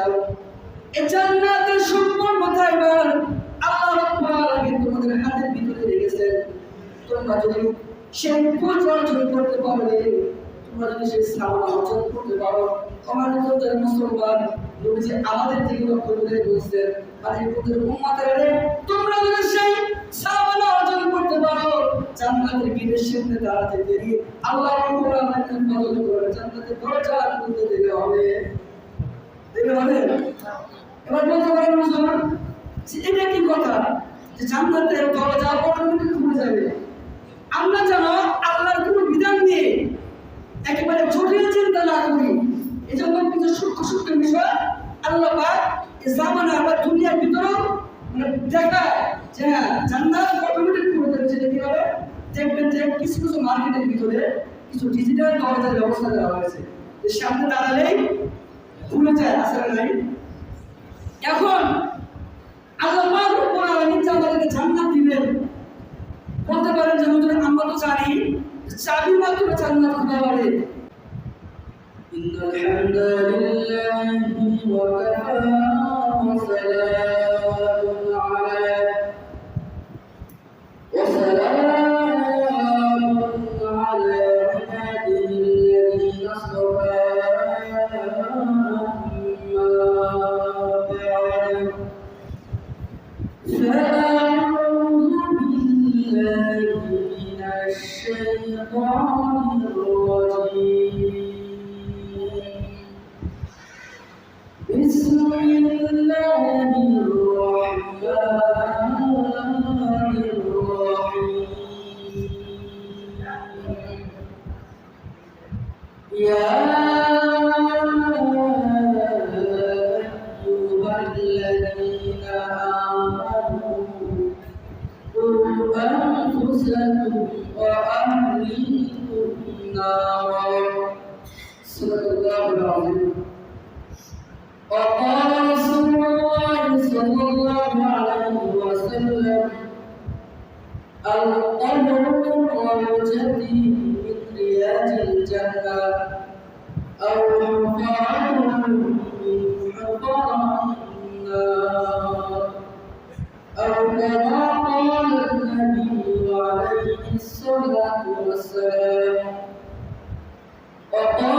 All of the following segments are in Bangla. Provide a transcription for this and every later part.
চাও এই জান্নাতের সম্পূর্ণ এবার আল্লাহ রাব্বুল আলামিন তোমাদের হাতের ভিতরে রেখেছেন। তোমরা যদি সেই খোঁজ অর্জন করতে পারবে তোমরা যদি সেই শ্রাবণ অর্জন করতে পারো, আমার নিজের মুসলমান নবীজি আমাদের দিকে লক্ষ্য করে বলছেন, আর এই পথের উম্মাতেরা তোমরা যদি সেই শ্রাবণ অর্জন করতে পারো, জান্নাতের গেটের সামনে দাঁড়াতে দেরি। আল্লাহ রাব্বুল আলামিন বদল করে জান্নাতের দরজা খুলতে দেবে হবে। এবার বলতে পারেন মুসলমান এটা কি কথা? যে জান্নাতের দরজা অটোমেটিক খুলে যাবে? আমরা যেন আল্লাহর কোনো বিধান নিয়ে একেবারে জটিল চিন্তা না করি। এই জন্য কিছু সূক্ষ্ম সূক্ষ্ম বিষয় আল্লাহ পাক জামানা আবার দুনিয়ার ভিতরেও মানে দেখায় যে হ্যাঁ জান্নাত অটোমেটিক খুলে দেখবেন যে কিছু কিছু মার্কেটের ভিতরে কিছু ডিজিটাল দরজার ব্যবস্থা দেওয়া হয়েছে। সামনে দাঁড়ালেই খুলে যায় আসলে নাই এখন আল্লাহ পাক রব্বুল আলামিন যে আমাদেরকে জান্নাত দিবেন বলতে পারেন যে হুজুর আমরা তো জানি চাবি মাত্র জান্নাত হতে পারে إن الحمد لله وكفى صدق الله العظيم وقال رسول الله صلى الله عليه وسلم القبر روجتي من رياض الجنة أو حفرة من حفر النار أو كما قال النبي عليه الصلاة والسلام وقال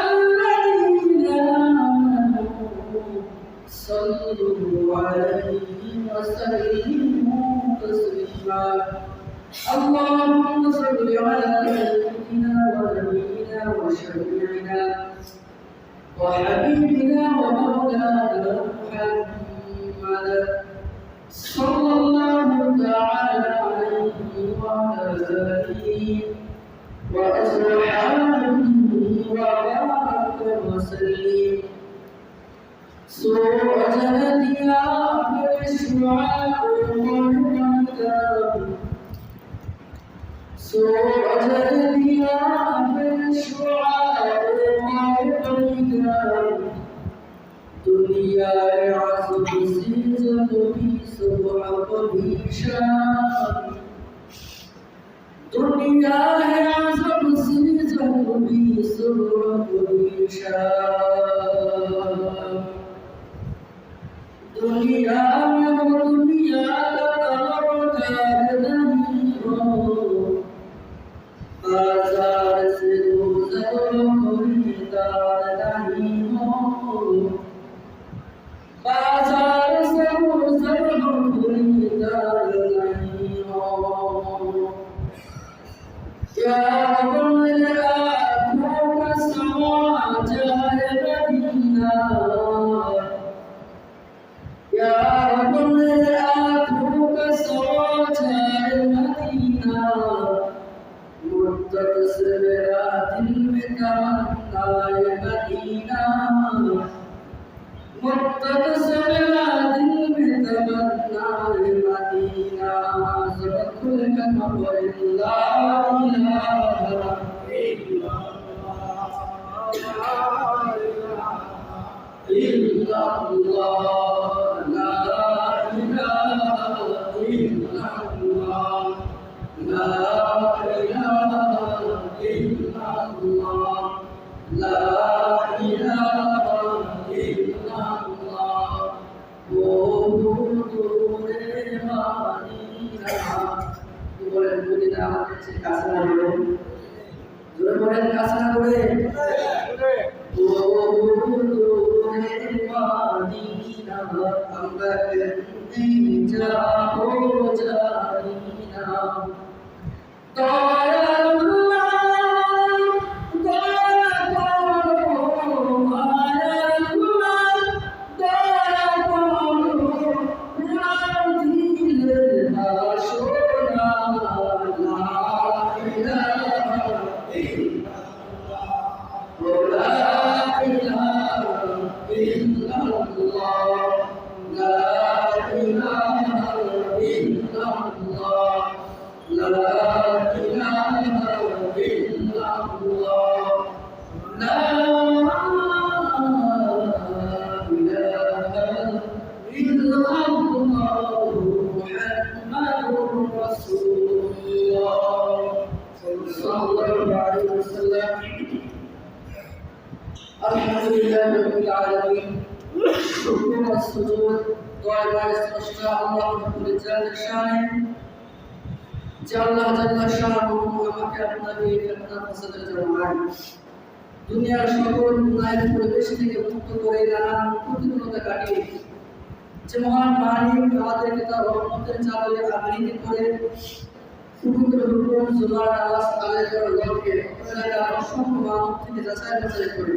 اللهم صل على سيدنا ونبينا وشفيعنا وحبيبنا ومولانا محمد صلى الله تعالى عليه وعلى آله وأصحابه وبارك وسلم. سورة هديا بالشعاع दुनिया है सब से जब भी सुबह कोई शाम दुनिया में কাছে না বলেন জোরে বলেন কাছে না মানিনা আমরা জানি না الشكر والسجود دعاء استشفاء الله رب الجلال شانه যে আল্লাহ জাল্লা শাহরুহু আমাকে আপনাকে ফিতনা ফাসাদের জামাই দুনিয়ার সকল গুনাহের পরিবেশ থেকে মুক্ত করে নানান প্রতিকূলতা কাটিয়ে যে মহান মালিক আমাদেরকে তার রহমতের চাদরে আবৃত করে হুকুমের হুকুম জোলার আওয়াজ আদায় করার লক্ষ্যে এলাকার অসংখ্য মানব থেকে যাচাই বাছাই করে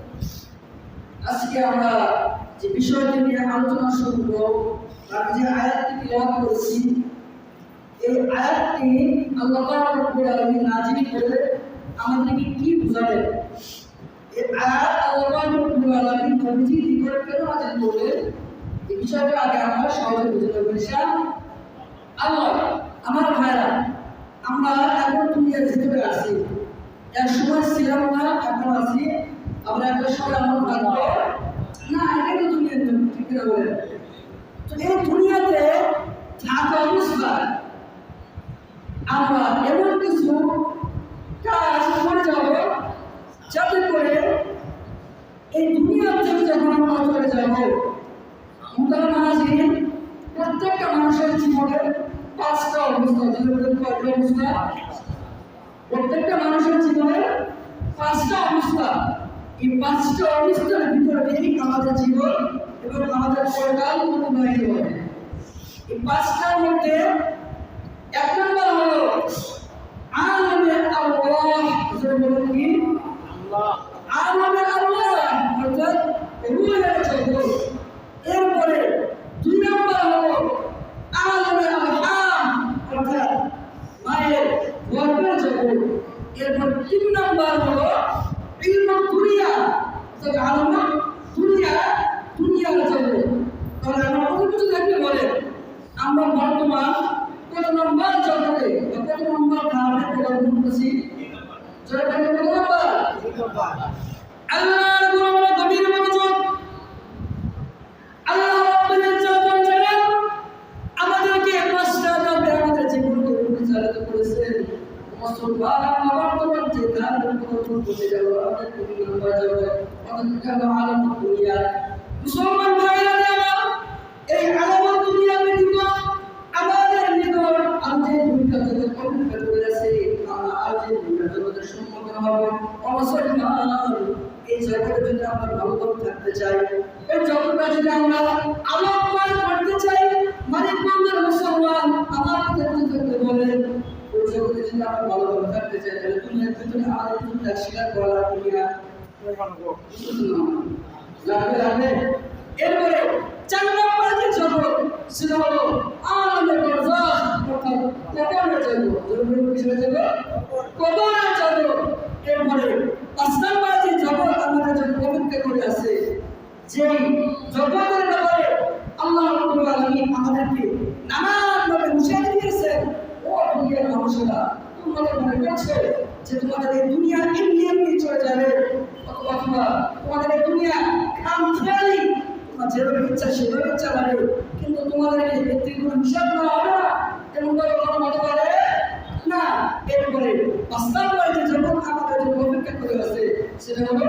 আজকে আমরা যে বিষয়টি নিয়ে আলোচনা শুরু করব আর যে আয়াতটি তিলাওয়াত করেছি, এই আয়াতটি আল্লাহ রাব্বুল আলামিন নাজিল করে আমাদেরকে কি বোঝাবেন এই আয়াত আল্লাহ রাব্বুল আলামিন নবীজি দিকে কেন নাজিল করলেন? এই বিষয়টা আগে আমরা সহজে বুঝে নেব ইনশাআল্লাহ। আল্লাহ, আমার ভাইরা, আমরা এখন দুনিয়ার ভিতরে আছি। এক সময় ছিলাম না, এখন আছি। আমরা একটা এমন থাকব না এটাই তো দুনিয়ার নিয়ম, ঠিক না বলে এই দুনিয়াতে থাকা অবস্থায় আমরা এমন কিছু কাজ করে যাব যাতে করে এই দুনিয়া থেকে যখন আমরা চলে যাব মোতার মাঝে প্রত্যেকটা মানুষের জীবনে পাঁচটা অবস্থা জীবনের কয়টা অবস্থা। প্রত্যেকটা মানুষের জীবনে পাঁচটা অবস্থা। এই পাঁচটা অবস্থার ভিতরে দিয়েই আমাদের জীবন এবং আমাদের পরকাল অতিবাহিত হবে এই পাঁচটার মধ্যে এক নম্বর হলো আলমে আল্লাহ কি? এরপরে চার নম্বর যে জগৎ সেটা যে জগৎ করে আছে, যেই জগতের ব্যাপারে আল্লাহ রাব্বুল আলামিন আমাদেরকে নানান ভাবে হুঁশিয়ারি দিয়েছেন। ও দুনিয়ার মানুষেরা, তোমরা মনে করছ যে তোমাদের এই দুনিয়া এমনি এমনি চলে যাবে। দুনিয়া খাম তোমার যেভাবে ইচ্ছা সেভাবে চালাবে। কিন্তু তোমাদের এই ব্যক্তির কোনো হিসাব করা হবে না। এমন করে কোনো হতে পারে না। এরপরে পাঁচ নম্বর যে জগৎ আমাদের জন্য অপেক্ষা করে আছে সেটা হলো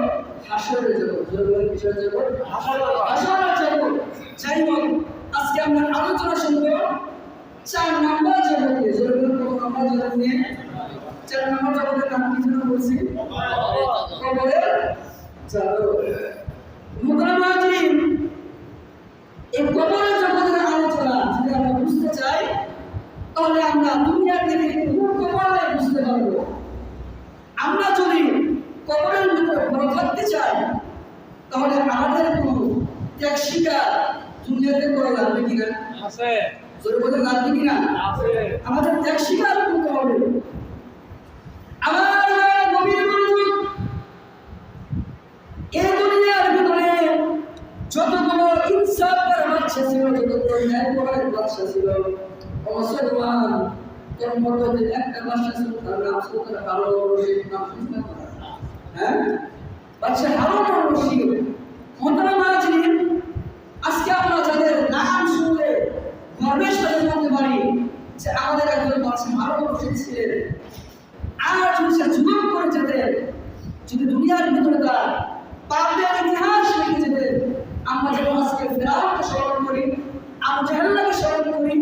হাসরের জগৎ। জগতের কিসের জগৎ? হাসরের জগৎ। যাই হোক আজকে আমরা আলোচনা শুনব চার নম্বর জগতে জগতের কত নম্বর জগৎ নিয়ে? চার নম্বর জগতের নাম কি যেন বলছি? কবরের জগৎ এই কবরের জগতের আলোচনা যদি আমরা বুঝতে চাই তাহলে আমরা দুনিয়া থেকে কবরে বুঝতে পারব। আমরা যদি কবরের ভিতরে ভালো থাকতে চাই তাহলে আমাদের কোনো ত্যাগ স্বীকার দুনিয়াতে করা লাগবে কিনা? আছে। জোরে বলে লাগবে কিনা? আছে। আমাদের ত্যাগ স্বীকার করতে হবে আমার ভাইয়েরা গভীর মনোযোগ এই দুনিয়ার ভিতরে করার বাচ্চা ছিল যতগুলো ন্যায় করার বাচ্চা ছিল মুসলমান তোর মধ্যে একটা বাচ্চা ছিল তার নাম ছিল তার ভালো রশিদ নাম শুনতে হ্যাঁ? বাচ্চা হারুন রশিদ মোহতারা মাঝিন আজকে আমরা যাদের আমাদের একজন হারুন ছিলেন। আর যদি দুনিয়ার ভিতরে তার লিখে যেতেন আমরা যেমন আজকে ফেরাউনকে স্মরণ করি আবু জাহাল্লাকে স্মরণ করি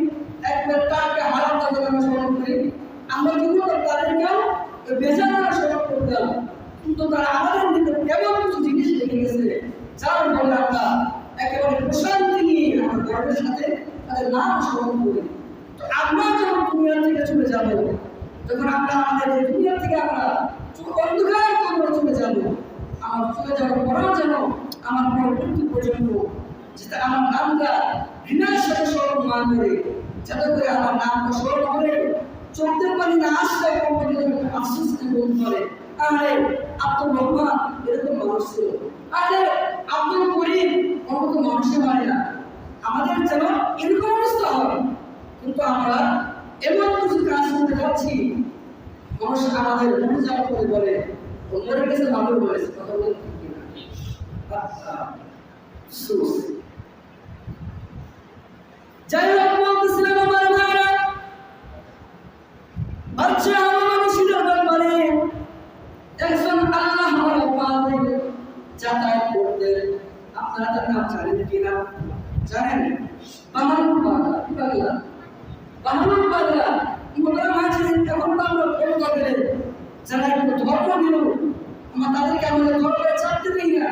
একবার তাকে হারাম তাদের আমরা স্মরণ করি আমরা কিন্তু তাদেরকেও ওই বেজানারা স্মরণ করতাম কিন্তু তারা আমাদের ভিতরে কেমন কিছু জিনিস লিখে গেছে যার ফলে আমরা একেবারে প্রশান্তি নিয়ে আমরা গর্বের সাথে তাদের নাম স্মরণ করি তো আমরা যখন দুনিয়া থেকে চলে যাব যখন আমরা আমাদের এই দুনিয়া থেকে আমরা চোখ অন্ধকার কবরে চলে যাব আমার চলে যাওয়ার পরেও যেন আমার পরবর্তী প্রজন্ম যাতে আমার নামটা ঘৃণার সাথে স্মরণ না করে যাতে করে আমার নামটা স্মরণ করে চলতে পারি না আসলে কখনো যেন আফসোস দিয়ে বলতে পারে আরে আব্দুল রহমান এরকম মানুষ ছিল আরে আব্দুল করিম মানুষের হয় না। আমাদের যেন অবস্থা হয়। কিন্তু আমরা এমন কিছু কাজ করতে যাচ্ছি মানুষ আমাদের মনে যাওয়া করে বলে মরে গেছে ভালো হয়েছে কথা বলে যাই হোক, বলতেছিলাম আমার ভাইরা বাচ্চা আমার মানুষের ব্যাপারে একজন আল্লাহ পাওয়া যাতায়াত করতেন তার নাম জানেন কিনা জানেন বাহানুর কি পাগলা বাহানুর পাগলা মোটা মাঝে এখন তো আমরা ফোন করলে যারা একটু ধর্ম দিল আমরা তাদেরকে আমাদের ধর্মের ছাড়তে দিই না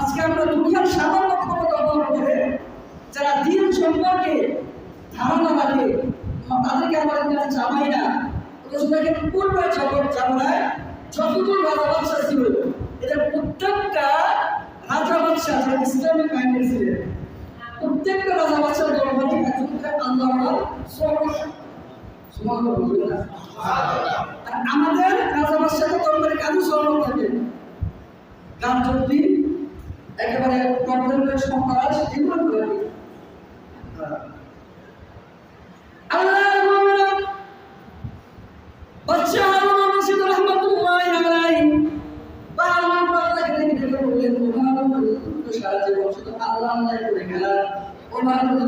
আজকে আমরা দুনিয়ার সামান্য ক্ষমতা ব্যবহার করে যারা দিন সম্পর্কে ধারণা রাখে তাদেরকে আমাদের কাছে চাপাই না দেখেন পূর্বে জামানায় যতগুলো রাজা বাদশা ছিল এদের প্রত্যেকটা রাজা বাদশা যারা ইসলামিক মাইন্ডের ছিলেন, প্রত্যেকটা রাজা বাদশার দরবারে একজন আল্লাহ আমাদের রাজা বাদশাকে দরবারে কেন স্মরণ থাকে। গান চলতি একেবারে কন্টেন্টের সমাজ এগুলো করে আল্লাহ আল্লাহ করে গেলা ও বাহারুন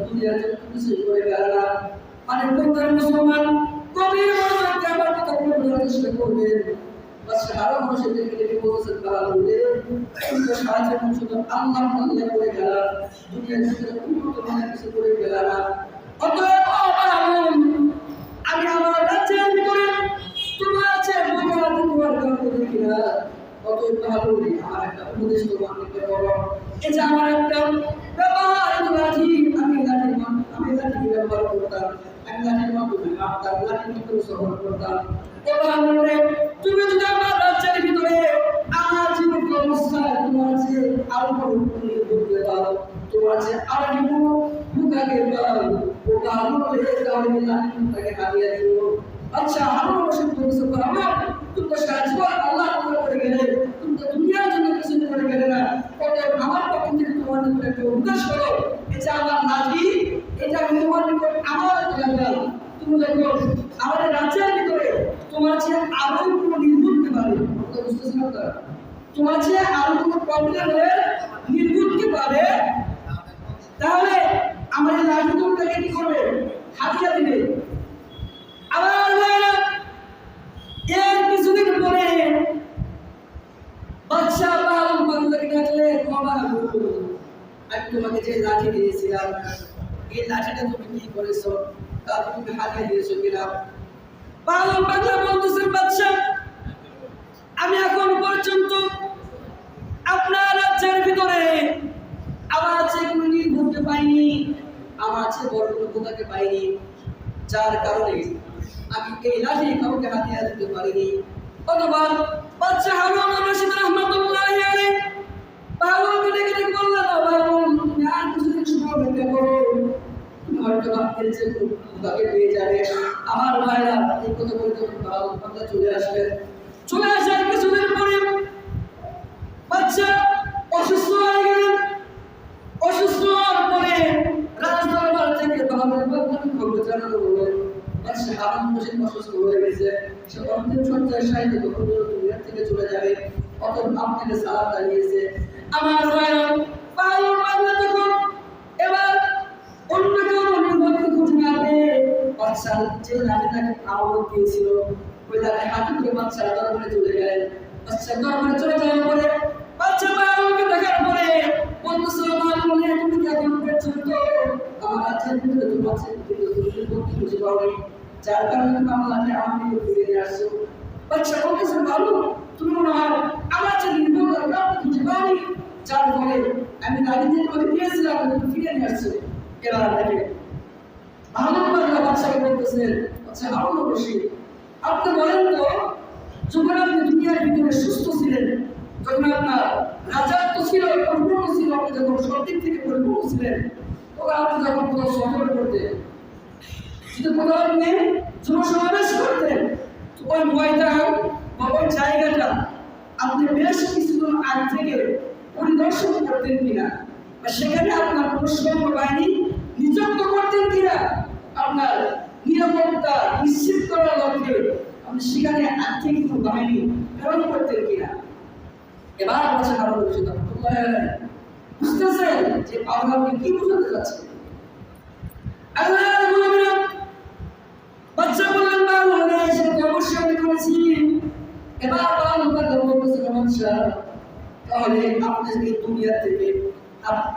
দুনিয়াতে কিছু করে গেলা মানে কোনটার মুসলমান কবির মনোযোগ আমার কথা বলে বোঝার চেষ্টা তুমি তো সারা জীবন শুধু আল্লাহ আল্লাহ করে গেলা দুনিয়াতে উন্নত করে গেলা না অতএব আমি আমার তোমার আছে তোমার গল্প একটা উপদেশ যে আমার একটা ব্যবহার লাঠি আমি লাঠি আমি লাঠি ব্যবহার করতাম, আমি লাঠির মাধ্যমে মারতাম লাঠির মাধ্যমে সফর করতাম। এবার মনে তুমি যদি আমার রাজ্যের ভিতরে আমার জীবন অবস্থায় তোমার যে আরও উন্নতি করতে পারো তোমার যে আরও কোনো বুকাকে পাও ওটা আলো হয়ে তাহলে লাঠিটাকে হারিয়ে দিব। আচ্ছা আমার বসে বলছো আমার তুমি তো সারা আল্লাহ করে গেলে, তুমি তো দুনিয়ার জন্য কিছু করে গেলে না আমার পক্ষ থেকে তোমার নিকট একটা এটা আমার লাঠি, এটা আমি তোমার নিকট আমার জানাল তুমি দেখো, আমাদের রাজ্যের ভিতরে তোমার যে আরও কোনো নির্বুদ্ধ পারে। বুঝতেছি না তোমার যে আরও কোনো প্রবলেম হলে নির্বুদ্ধ পারে তাহলে আমাদের লাঠি তোমাকে কি করবে হাতিয়া দিবে আবার ভাইরা, এর কিছুদিন পরে বাদশাহ পালন বান্দাকে ডাকলে ক্ষমা করো। আমি তোমাকে যে লাঠি দিয়েছিলাম এই লাঠিটা তুমি কি করেছ তা তুমি হারিয়ে দিয়েছ কিনা পালন বাংলা বলতেছেন বাদশাহ আমি এখন পর্যন্ত আপনার রাজ্যের ভিতরে আমার যে কোনো নির্ভরকে পাইনি আমার যে বড় কোনো কোথাকে পাইনি যার কারণে আমি এই লাঠি কাউকে হাতিয়ে দিতে পারিনি। বাচ্চা হারুন রশিদ রহমতুল্লাহ আলাইহি বাবুকে ডেকে ডেকে বললেন, "ও তুমি আর কিছুদিন সময় অপেক্ষা করো। হয়তো ভাবতে তাকে পেয়ে যাবে। আমার ভাইরা এই কথা বলে যখন বাবু চলে আসবে, চলে পরে বাচ্চা অসুস্থ হয়ে গেলেন। অসুস্থ হওয়ার পরে রাজদরবার থেকে বাবার খবর জানানো হলো বাদশাহ হারুন রশিদ অসুস্থ হয়ে গেছে। সে অন্তিম সঞ্চয় সাহিত্য তখন দুনিয়া থেকে চলে যাবে। অত আপনাকে সালাম জানিয়েছে। আমার ভাইরা পালন বাংলা তখন এবার অন্য কেউ নির্ভরকে খুঁজে না পেয়ে বাদশাহ যে নামে তাকে আমল দিয়েছিল, ওই তাকে হাতে করে বাদশাহ দরবারে চলে গেলেন। বাদশাহ দরবারে চলে যাওয়ার পরে বাদশাহ পালনকে দেখার পরে বলতেছে আমার মনে তুমি কি এখন পর্যন্ত আমার আছে তুমি বলতে খুঁজে পাওনি যার কারণে তুমি লাঠি আমার ফিরে নিয়ে আসছো। বাচ্চা বলতেছে বাবু তুমি মনে আমার যে নির্ভর দরকার খুঁজে পাওনি? যার ফলে আমি দিয়ে তোমাকে দিয়েছিলাম তুমি ফিরে নিয়ে আসছো। এবার দেখে ভালো বাংলা বাচ্চাকে বলতেছেন আচ্ছা আরও বসি আপনি বলেন তো, যখন আপনি দুনিয়ার ভিতরে সুস্থ ছিলেন, যখন আপনার রাজাত্ব ছিল, পরিপূর্ণ ছিল, আপনি যখন সব দিক থেকে পরিপূর্ণ ছিলেন, তখন আপনি যখন কোথাও সফর করতেন যদি কোথাও আপনি জনসমাবেশ করতেন ওই ময়দান বা ওই জায়গাটা, আপনি বেশ কিছুদিন আগ থেকে পরিদর্শন করতেন কিনা? বা সেখানে আপনার সৈন্য বাহিনী নিযুক্ত করতেন কিনা? আপনার নিরাপত্তা নিশ্চিত করার লক্ষ্যে আপনি সেখানে আর্থিক কোনো বাহিনী প্রেরণ করতেন কিনা? এবার বলছে কারণ বলছে বুঝতেছেন যে আল্লাহকে কি বুঝতে যাচ্ছে আল্লাহ বাচ্চা বললেন অবশ্যই আমি করেছি। এবার বাচ্চা তাহলে দুনিয়া থেকে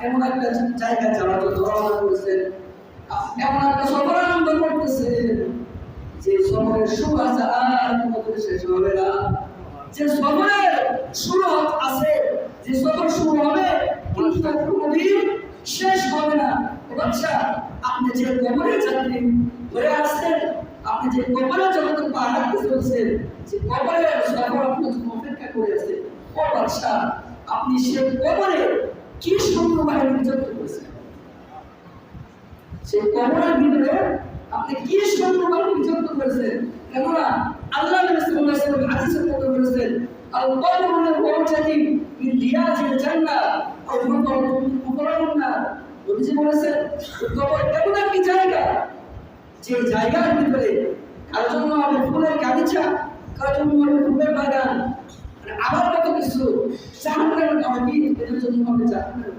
এমন একটা জায়গা করেছেন এমন একটা সফর আনন্দ যে সফরের আছে আর কোনোদিন শেষ হবে না। যে সফরের শুরু আছে, যে সফর শুরু হবে কোনোদিন শেষ হবে না। বাচ্চা আপনি যে কবরের যাত্রী হয়ে আসছেন যে কবরের জগতে পা রাখতে যে কবরের সফর আপনার অপেক্ষা করে ও বাচ্চা আপনি সে কবরে কি বাহিনী নিযুক্ত করেছেন? সেই কবরের ভিতরে আপনি কি বাহিনী নিযুক্ত করেছেন? কেননা আল্লাহ নবী সাল্লাল্লাহু আলাইহি ওয়াসাল্লাম বলেছেন আল কবরু মিনাল মুরজাতি রিয়াজিল জান্নাহ আও মাকারুন মিন মুকাররামিন নবীজি বলেছেন জায়গা যে জায়গার ভিতরে কারোর জন্য হবে ফুলের গালিচা কারোর জন্য হবে ফুলের বাগান আবার কত কিছু, জাহান্নামের গর্তি এদের জন্য হবে জাহান্নামের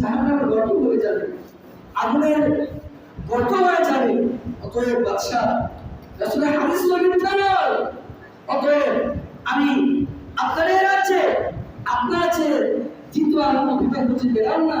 জাহান্নামের গর্ত হয়ে যাবে। আগুনের গর্ত হয়ে যাবে। অতএব বাদশাহ, রাসূলের হাদিস নবীন জানাল অতএব আমি এই রাজ্যে আপনার আছে দ্বিতীয় আর কোনো বিপদ বুঝে পেলাম না।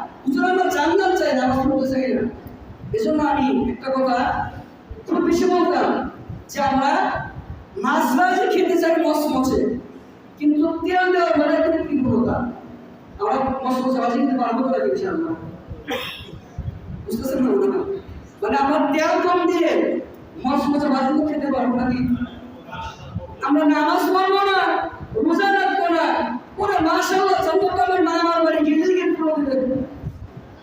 জান্নাত চাই নামাজ পড়তে চাই না। এজন্য আমি একটা কথা খুব বেশি বলতাম যে আমরা মাছ ভাজি খেতে চাই মচমচে, কিন্তু তেল দেওয়ার পরে কিন্তু কি বলতাম আমরা মচমচে ভাজি খেতে পারব না আমরা বুঝতেছেন না মানে আমরা তেল কম দিয়ে মচমচে ভাজি তো খেতে পারব না আমরা নামাজ পড়ব না, রোজা রাখব না ওরা মাসাল্লাহ জান্নাত আমার মা আমার বাড়ি গেলে গিয়ে পুরো দিবে তাই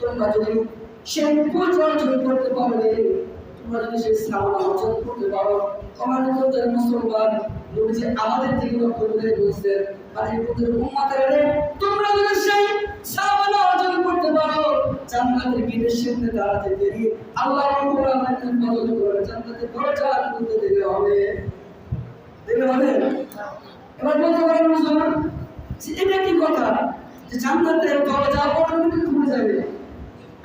তোমরা যদি সেই পূজ অর্জন করতে পারবে তোমরা যদি সেই শ্রাবণ অর্জন করতে পারো, আমার মধ্যে মুসলমান নবীজি আমাদের দিকে লক্ষ্য করে বলছেন এই মধ্যে উম্মাতের তোমরা যদি সেই শ্রাবণ অর্জন করতে পারো, জান্নাতের গেটের সামনে দাঁড়াতে দেরি। আল্লাহ রাব্বুল আলামিন বদল করে জান্নাতের দরজা খুলতে দেরি হবে। দেরি হবে? এবার বলতে পারেন মুসলমান এটা কি কথা? যে জান্নাতের দরজা অটোমেটিক খুলে যাবে।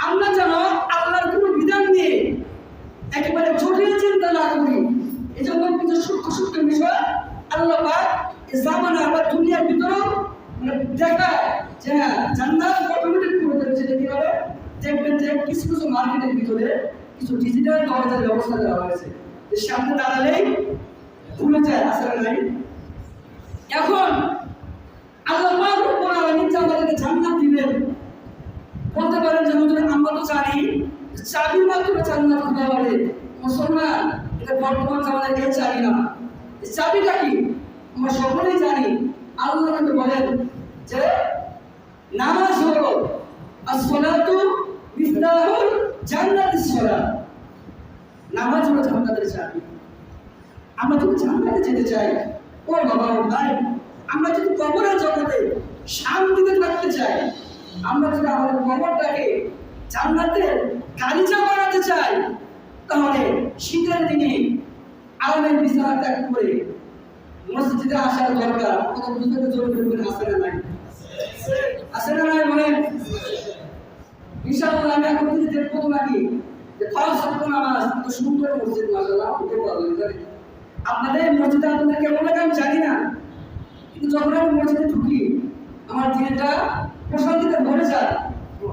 আমরা যেন আল্লাহর কোনো বিধান নিয়ে একেবারে জটিল চিন্তা না করি। এই জন্য কিছু সূক্ষ্ম সূক্ষ্ম বিষয় আল্লাহ পাক জামানা বা দুনিয়ার ভিতরেও মানে দেখায় যে হ্যাঁ জান্নাত অটোমেটিক করে দেবে সেটা কি হবে? দেখবেন যে কিছু কিছু মার্কেটের ভিতরে কিছু ডিজিটাল ব্যবস্থা দেওয়া হয়েছে। যে সামনে দাঁড়ালেই খুলে যায় আসলে নাই? এখন আল্লাহ পাক রব্বুল আলামিন আমাদেরকে জান্নাত দিবেন, বলতে পারেন যে তো জানি চাবি মাত্র জান্নাত হতে পারে মুসলমান, এটা বর্তমান জামানায় কেউ জানি না। চাবিটা কি? আমরা সকলেই জানি, আল্লাহ নবী বলেন যে নামাজ হলো as-salatu মিফতাহুল জান্নাতিস সালাত। নামাজ হলো জান্নাতের চাবি। আমরা যদি জান্নাতে যেতে চাই, ও বাবা ও ভাই, আমরা যদি কবরের জগতে শান্তিতে থাকতে চাই, আমরা যদি আমাদের কবরটাকে জান্নাতের গালিচা বানাতে চাই, তাহলে শীতের দিনে আরামের বিছানা ত্যাগ করে মসজিদে আসার দরকার কত বুঝতে জোর করবেন আসে না নাই? আসে না নাই বলেন ইনশাআল্লাহ আমি এখন থেকে নাকি যে নামাজ সুন্দর মসজিদ উঠে আপনাদের মসজিদে আপনাদের কেমন লাগে আমি জানি না, কিন্তু যখন আমি মসজিদে ঢুকি, আমার দিনটা প্রশান্তিতে ভরে যায়।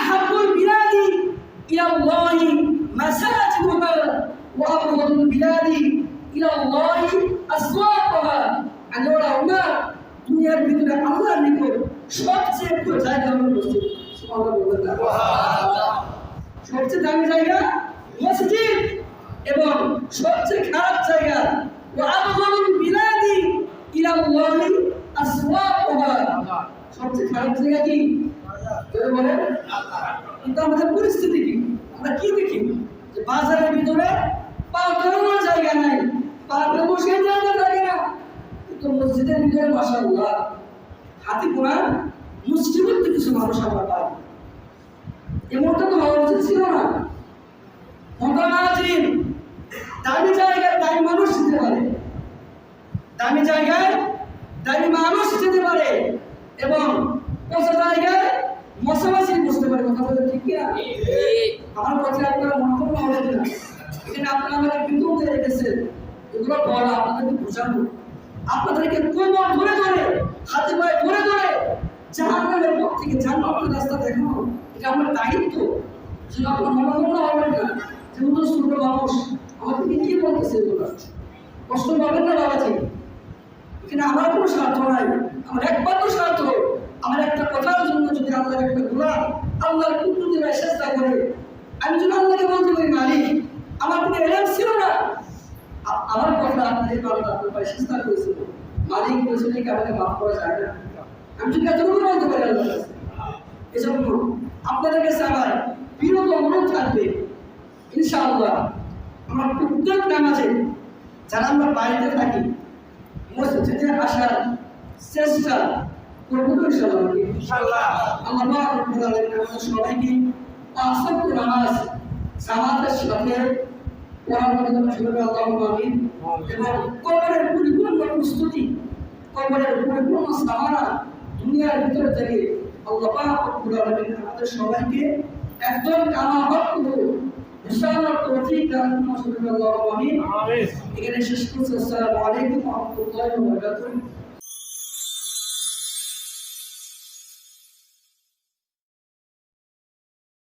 আহাব্বুল বিলাদি ইলা আল্লাহি মাসাজিদুহা ওয়া আবঘাদুল বিলাদি ইলা আল্লাহি আসওয়াকুহা। আমি ওরা উমর, দুনিয়ার ভিতরে আল্লাহর নিকট সবচেয়ে প্রিয় জায়গা হলো মসজিদ। সুবহানাল্লাহ না সবচেয়ে দামি জায়গা মসজিদ এবং সবচেয়ে খারাপ জায়গা ওয়াবগলুল বিলাদি ইলা আল্লাহি আসওয়াকুহা। সবচেয়ে খারাপ জায়গা কি? কেউ বলে কিন্তু আমাদের পরিস্থিতি কি? আমরা কি দেখি? যে বাজারের ভিতরে পা জায়গা নাই? পা সেই জায়গা থাকে না কিন্তু মসজিদের ভিতরে মাশাআল্লাহ হাতি পোড়া মুসলিমের কিছু মানুষ আমরা পাই। এমনটা তো হওয়া উচিত ছিল না। মতামাজিন দামি জায়গায় দামি মানুষ যেতে পারে। দামি জায়গায় দামি মানুষ যেতে পারে। এবং পচা জায়গায় মশামাছি বসতে পারে কথা বলতে ঠিক কিনা আমার কথা আপনারা মনে করুন হবে না এখানে আপনারা আমাদের দিয়ে রেখেছেন। এগুলো বলা আপনাদেরকে বোঝানো। আপনাদেরকে কোমর ধরে ধরে, হাতে পায়ে ধরে ধরে জাহান্নামের পথ থেকে জান্নাতের রাস্তা দেখানো। এটা আমার দায়িত্ব। যে আপনার মনোভাবনা হবেন না যেগুলো ছোট মানুষ আমার থেকে কি বলতেছে এগুলো? কষ্ট পাবেন না বাবাজি? এখানে আমার কোনো স্বার্থ নাই। আমার একমাত্র স্বার্থ আমার একটা কথার জন্য যদি আল্লাহর একটা গোলাম আল্লাহর কুকুরদের চেষ্টা করে, আমি যদি আল্লাহকে বলতে পারি, মালিক, আমার কোনো এলাম ছিল না। আমার কথা আপনাদের আল্লাহ আপনার চেষ্টা করেছিল মালিক বলেছিল কি আমাকে মাফ করা যায় না। আমি যদি এতটুকু বলতে পারি আল্লাহর কাছে, এজন্য আপনাদের কাছে আমার বিরত অনুরোধ থাকবে, ইনশাআল্লাহ, আমরা প্রত্যেক নামাজে যারা আমরা বাড়িতে থাকি মসজিদে আসার চেষ্টা করব তো ইনশাআল্লাহ। আমরা আলামিন আমাদের সবাইকে পাঁচ নামাজ জামাতের সাথে পড়ার জন্য শুরু আল্লাহ আমিন। এবং কবরের পরিপূর্ণ প্রস্তুতি কবরের পরিপূর্ণ সামানা দুনিয়ার ভিতর থেকে আল্লাহ রব্বুল আলামিন আমাদের সবাইকে একদম কামা হক ইনশাআল্লাহ তৌফিক দান করুন আমিন। আমিন। এখানে শেষ করছি আসসালামু আলাইকুম ওয়া রাহমাতুল্লাহি ওয়া বারাকাতুহু।